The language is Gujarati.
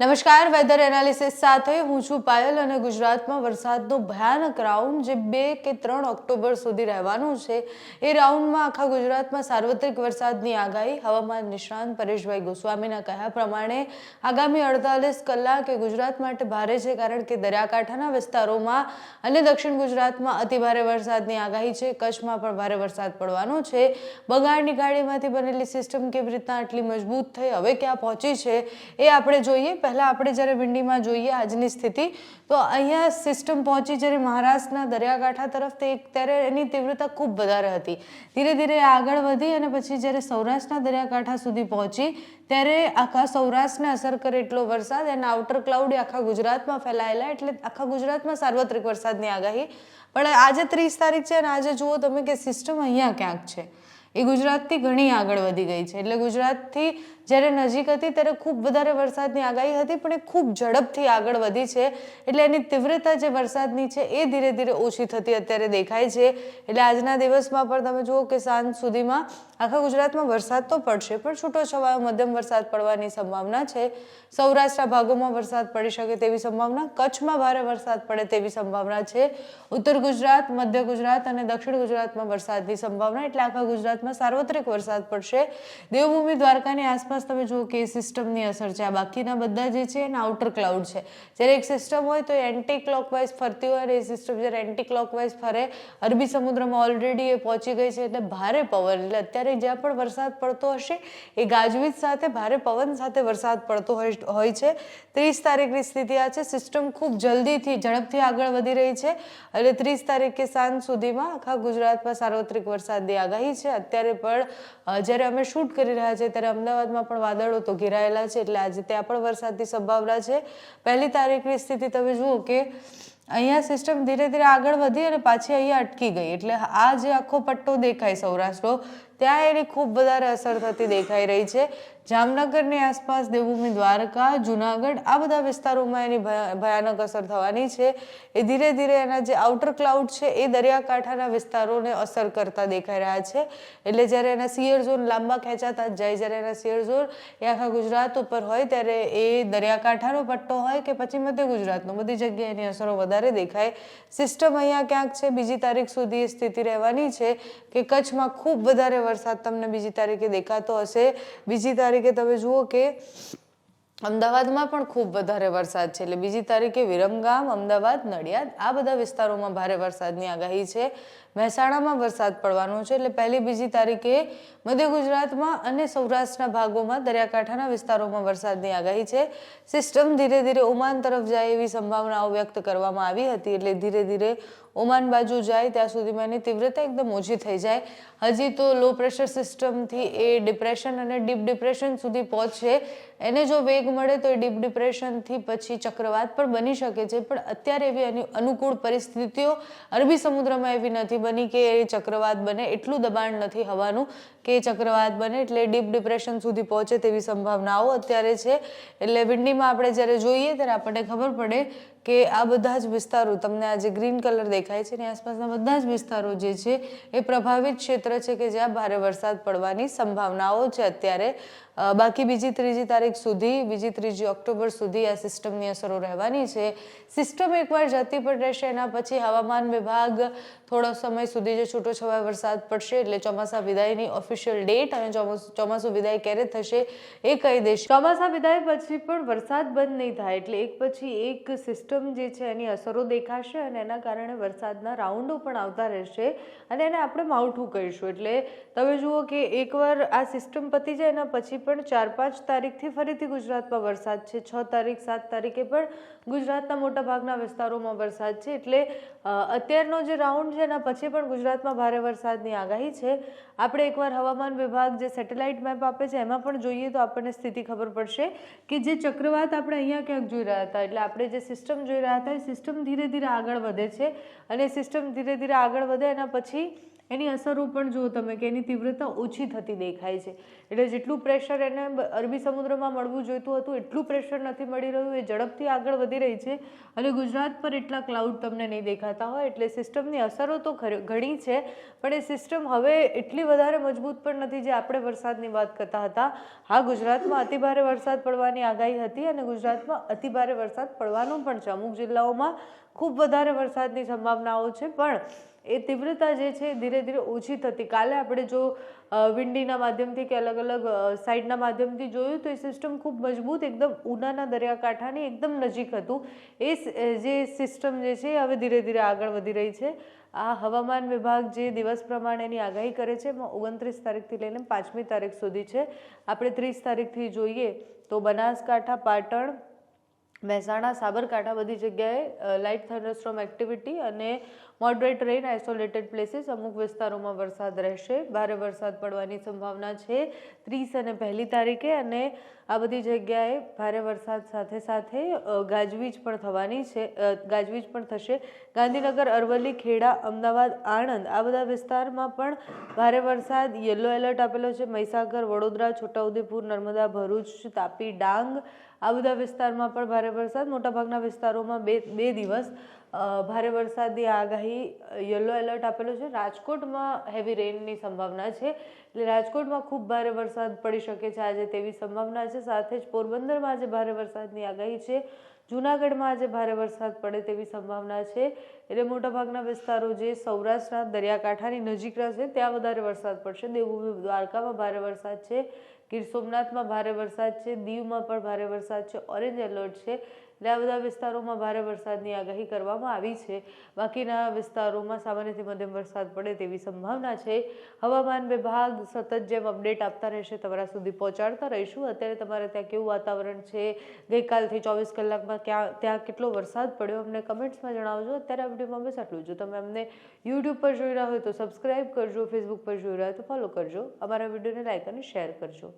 નમસ્કાર વેધર એનાલિસિસ સાથે હું છું પાયલ અને ગુજરાતમાં વરસાદનો ભયાનક રાઉન્ડ જે બે કે ત્રણ ઓક્ટોબર સુધી રહેવાનું છે, એ રાઉન્ડમાં આખા ગુજરાતમાં સાર્વત્રિક વરસાદની આગાહી, હવામાન નિષ્ણાંત પરેશભાઈ ગોસ્વામીના કહ્યા પ્રમાણે આગામી અડતાલીસ કલાક એ ગુજરાત માટે ભારે છે, કારણ કે દરિયાકાંઠાના વિસ્તારોમાં અને દક્ષિણ ગુજરાતમાં અતિભારે વરસાદની આગાહી છે, કચ્છમાં પણ ભારે વરસાદ પડવાનો છે. બંગાળની ખાડીમાંથી બનેલી સિસ્ટમ કેવી રીતના આટલી મજબૂત થઈ, હવે ક્યાં પહોંચી છે, એ આપણે જોઈએ. પહેલાં આપણે જ્યારે ભિંડીમાં જોઈએ આજની સ્થિતિ, તો અહીંયા સિસ્ટમ પહોંચી જ્યારે મહારાષ્ટ્રના દરિયાકાંઠા તરફ તે ત્યારે એની તીવ્રતા ખૂબ વધારે હતી. ધીરે ધીરે આગળ વધી અને પછી જ્યારે સૌરાષ્ટ્રના દરિયાકાંઠા સુધી પહોંચી, ત્યારે આખા સૌરાષ્ટ્રને અસર કરે એટલો વરસાદ એના આઉટર ક્લાઉડ આખા ગુજરાતમાં ફેલાયેલા, એટલે આખા ગુજરાતમાં સાર્વત્રિક વરસાદની આગાહી. પણ આજે ત્રીસ તારીખ છે અને આજે જુઓ તમે કે સિસ્ટમ અહીંયા ક્યાંક છે. એ ગુજરાતથી ઘણી આગળ વધી ગઈ છે. એટલે ગુજરાતથી જ્યારે નજીક હતી ત્યારે ખૂબ વધારે વરસાદની આગાહી હતી, પણ એ ખૂબ ઝડપથી આગળ વધી છે. એટલે એની તીવ્રતા જે વરસાદની છે એ ધીરે ધીરે ઓછી થતી અત્યારે દેખાય છે. એટલે આજના દિવસમાં પણ તમે જુઓ કે સાંજ સુધીમાં આખા ગુજરાતમાં વરસાદ તો પડશે, પણ છૂટો છવાયો મધ્યમ વરસાદ પડવાની સંભાવના છે. સૌરાષ્ટ્રના ભાગોમાં વરસાદ પડી શકે તેવી સંભાવના, કચ્છમાં ભારે વરસાદ પડે તેવી સંભાવના છે. ઉત્તર ગુજરાત, મધ્ય ગુજરાત અને દક્ષિણ ગુજરાતમાં વરસાદની સંભાવના, એટલે આખા ગુજરાતમાં સાર્વત્રિક વરસાદ પડશે. દેવભૂમિ દ્વારકાની આસપાસ તમે જુઓ કે સિસ્ટમની અસર છે. આ બાકીના બધા જે છે એના આઉટર ક્લાઉડ છે. જ્યારે એક સિસ્ટમ હોય તો એન્ટી ક્લોકવાઇઝ ફરતી હોય અને એ સિસ્ટમ જ્યારે એન્ટી ક્લોકવાઇઝ ફરે, અરબી સમુદ્રમાં ઓલરેડી એ પહોંચી ગઈ છે એટલે ભારે પવન. એટલે અત્યારે જ્યાં પણ વરસાદ પડતો હશે, એ ગાજવીજ સાથે ભારે પવન સાથે વરસાદ પડતો હોય છે. ત્રીસ તારીખની સ્થિતિ આ છે. સિસ્ટમ ખૂબ જલ્દીથી, ઝડપથી આગળ વધી રહી છે. એટલે ત્રીસ તારીખે સાંજ સુધીમાં આખા ગુજરાતમાં સાર્વત્રિક વરસાદની આગાહી છે. અત્યારે પણ જ્યારે અમે શૂટ કરી રહ્યા છીએ, ત્યારે અમદાવાદમાં પણ વાદળો તો ઘેરાયેલા છે, એટલે આજે ત્યાં પણ વરસાદની સંભાવના છે. પહેલી તારીખની સ્થિતિ તમે જુઓ કે અહીંયા સિસ્ટમ ધીરે ધીરે આગળ વધી અને પાછી અહીંયા અટકી ગઈ. એટલે આ જે આખો પટ્ટો દેખાય સૌરાષ્ટ્રનો ત્યાં એની ખૂબ વધારે અસર થતી દેખાઈ રહી છે. જામનગરની આસપાસ દેવભૂમિ દ્વારકા, જુનાગઢ, આ બધા વિસ્તારોમાં એની ભયાનક અસર થવાની છે. એ ધીરે ધીરે એના જે આઉટર ક્લાઉડ છે, એ દરિયાકાંઠાના વિસ્તારોને અસર કરતા દેખાઈ રહ્યા છે. એટલે જ્યારે એના સિયર ઝોન લાંબા ખેંચાતા જાય, જ્યારે એના સિયર ઝોન એ આખા ગુજરાત ઉપર હોય, ત્યારે એ દરિયાકાંઠાનો પટ્ટો હોય કે પછી મધ્ય ગુજરાતનો, બધી જગ્યાએ એની અસરો વધારે દેખાય. સિસ્ટમ અહીંયા ક્યાંક છે, બીજી તારીખ સુધી એ સ્થિતિ રહેવાની છે કે કચ્છમાં ખૂબ વધારે વરસાદ તમને બીજી તારીખે દેખાતો હશે. બીજી તારીખે તમે જુઓ કે અમદાવાદમાં પણ ખૂબ વધારે વરસાદ છે. એટલે બીજી તારીખે વિરમગામ, અમદાવાદ, નડિયાદ આ બધા વિસ્તારોમાં ભારે વરસાદની આગાહી છે. મહેસાણામાં વરસાદ પડવાનો છે. એટલે પહેલી બીજી તારીખે મધ્ય ગુજરાતમાં અને સૌરાષ્ટ્રના ભાગોમાં દરિયાકાંઠાના વિસ્તારોમાં વરસાદની આગાહી છે. સિસ્ટમ ધીરે ધીરે ઓમાન તરફ જાય એવી સંભાવનાઓ વ્યક્ત કરવામાં આવી હતી. એટલે ધીરે ધીરે ઓમાન બાજુ જાય, ત્યાં સુધીમાં એની તીવ્રતા એકદમ ઓછી થઈ જાય. હજી તો લો પ્રેશર સિસ્ટમથી એ ડિપ્રેશન અને ડીપ ડિપ્રેશન સુધી પહોંચશે એને જો વેગ મળે તો એ ડીપ ડિપ્રેશનથી પછી ચક્રવાત પણ બની શકે છે. પણ અત્યારે એવી અનુકૂળ પરિસ્થિતિઓ અરબી સમુદ્રમાં એવી નથી બની કે એ ચક્રવાત બને, એટલું દબાણ નથી હવાનું કે ચક્રવાત બને એટલે ડીપ ડિપ્રેશન સુધી પહોંચે તેવી સંભાવનાઓ અત્યારે છે. એટલે વિંડીમાં આપણે જ્યારે જોઈએ ત્યારે આપણને ખબર પડે કે આ બધા જ વિસ્તારો તમને આ જે ગ્રીન કલર દેખાય છે એની આસપાસના બધા જ વિસ્તારો જે છે એ પ્રભાવિત ક્ષેત્ર છે કે જ્યાં ભારે વરસાદ પડવાની સંભાવનાઓ છે અત્યારે. બાકી બીજી ત્રીજી તારીખ સુધી, બીજી ત્રીજી ઓક્ટોબર સુધી આ સિસ્ટમની અસરો રહેવાની છે. સિસ્ટમ એકવાર જતી પણ રહેશે, એના પછી હવામાન વિભાગ થોડો સમય સુધી જે છૂટો છવાયો વરસાદ પડશે એટલે ચોમાસા વિદાયની ઓફિશિયલ ડેટ અને ચોમાસું વિદાય ક્યારે થશે એ કહી દેશે ચોમાસા વિદાય પછી પણ વરસાદ બંધ નહીં થાય એટલે એક પછી એક સિસ્ટમ જે છે એની અસરો દેખાશે અને એના કારણે વરસાદના રાઉન્ડો પણ આવતા રહેશે અને એને આપણે માવઠું કહીશું. એટલે તમે જુઓ કે એકવાર આ સિસ્ટમ પતી જાય એના પછી પણ ચાર પાંચ તારીખથી ફરીથી ગુજરાતમાં વરસાદ છે. છ તારીખ, સાત તારીખે પણ ગુજરાતના મોટા ભાગના વિસ્તારોમાં વરસાદ છે. એટલે અત્યારનો જે રાઉન્ડ છે એના પછી પણ ગુજરાતમાં ભારે વરસાદની આગાહી છે. આપણે એકવાર હવામાન વિભાગ જે સેટેલાઇટ મેપ આપે છે એમાં પણ જોઈએ તો આપણને સ્થિતિ ખબર પડશે કે જે ચક્રવાત આપણે અહીંયા ક્યાંક જોઈ રહ્યા હતા. એટલે આપણે જે સિસ્ટમ જોઈ રહ્યા હતા સિસ્ટમ ધીરે ધીરે આગળ વધે છે. અને સિસ્ટમ ધીરે ધીરે આગળ વધે એના પછી એની અસરો પણ જુઓ તમે કે એની તીવ્રતા ઓછી થતી દેખાય છે. એટલે જેટલું પ્રેશર એને અરબી સમુદ્રમાં મળવું જોઈતું હતું, એટલું પ્રેશર નથી મળી રહ્યું, એ ઝડપથી આગળ વધી રહી છે. અને ગુજરાત પર એટલા ક્લાઉડ તમને નહીં દેખાતા હોય, એટલે સિસ્ટમની અસરો તો ઘણી છે, પણ એ સિસ્ટમ હવે એટલી વધારે મજબૂત પણ નથી જે આપણે વરસાદની વાત કરતા હતા. હા, ગુજરાતમાં અતિભારે વરસાદ પડવાની આગાહી હતી અને ગુજરાતમાં અતિભારે વરસાદ પડવાનો પણ છે. અમુક જિલ્લાઓમાં ખૂબ વધારે વરસાદની સંભાવનાઓ છે, પણ એ તીવ્રતા જે છે ધીરે ધીરે ઓછી થતી. કાલે આપણે જો વિંડીના માધ્યમથી કે અલગ અલગ સાઇડના માધ્યમથી જોયું તો એ સિસ્ટમ ખૂબ મજબૂત, એકદમ ઉનાના દરિયાકાંઠાની એકદમ નજીક હતું. એ જે સિસ્ટમ જે છે હવે ધીરે ધીરે આગળ વધી રહી છે. આ હવામાન વિભાગ જે દિવસ પ્રમાણેની આગાહી કરે છે, એમાં ઓગણત્રીસ તારીખથી લઈને પાંચમી તારીખ સુધી છે. આપણે ત્રીસ તારીખથી જોઈએ તો બનાસકાંઠા, પાટણ મહેસાણા, સાબરકાંઠા બધી જગ્યાએ લાઇટ થંડરસ્ટ્રોમ એક્ટિવિટી અને મોડરેટ રેન આઇસોલેટેડ પ્લેસીસ અમુક વિસ્તારોમાં વરસાદ રહેશે. ભારે વરસાદ પડવાની સંભાવના છે. ત્રીસ અને પહેલી તારીખે અને આ બધી જગ્યાએ ભારે વરસાદ સાથે સાથે ગાજવીજ પણ થવાની છે ગાજવીજ પણ થશે. ગાંધીનગર, અરવલ્લી, ખેડા, અમદાવાદ, આણંદ આ બધા વિસ્તારમાં પણ ભારે વરસાદ. યલો એલર્ટ આપેલો છે. મહીસાગર, વડોદરા, છોટાઉદેપુર, નર્મદા, ભરૂચ, તાપી, ડાંગ આ બધા વિસ્તારમાં પણ ભારે વરસાદ. મોટાભાગના વિસ્તારોમાં બે બે દિવસ ભારે વરસાદની આગાહી યલો એલર્ટ આપેલો છે. રાજકોટમાં હેવી રેનની સંભાવના છે. એટલે રાજકોટમાં ખૂબ ભારે વરસાદ પડી શકે છે. આજે તેવી સંભાવના છે. સાથે જ પોરબંદરમાં આજે ભારે વરસાદની આગાહી છે. જૂનાગઢમાં આજે ભારે વરસાદ પડે તેવી સંભાવના છે. એટલે મોટાભાગના વિસ્તારો જે સૌરાષ્ટ્રના દરિયાકાંઠાની નજીકના છે, ત્યાં વધારે વરસાદ પડશે. દેવભૂમિ દ્વારકામાં ભારે વરસાદ છે. ગીર સોમનાથમાં ભારે વરસાદ છે. દીવમાં પણ ભારે વરસાદ છે. ઓરેન્જ એલર્ટ છે. એટલે આ બધા વિસ્તારોમાં ભારે વરસાદની આગાહી કરવામાં આવી છે. બાકીના વિસ્તારોમાં સામાન્યથી મધ્યમ વરસાદ પડે તેવી સંભાવના છે. હવામાન વિભાગ સતત જેમ અપડેટ આપતા રહેશે તમારા સુધી પહોંચાડતા રહીશું. અત્યારે તમારે ત્યાં કેવું વાતાવરણ છે? ગઈકાલથી ચોવીસ કલાકમાં ક્યાં, ત્યાં કેટલો વરસાદ પડ્યો? અમને કમેન્ટ્સમાં જણાવજો. અત્યારે આ વિડીયોમાં બસ આટલું જો. તમે અમને યુટ્યુબ પર જોઈ રહ્યા હોય તો સબસ્ક્રાઇબ કરજો ફેસબુક પર જોઈ રહ્યા હોય તો ફોલો કરજો. અમારા વિડીયોને લાઈક અને શેર કરજો.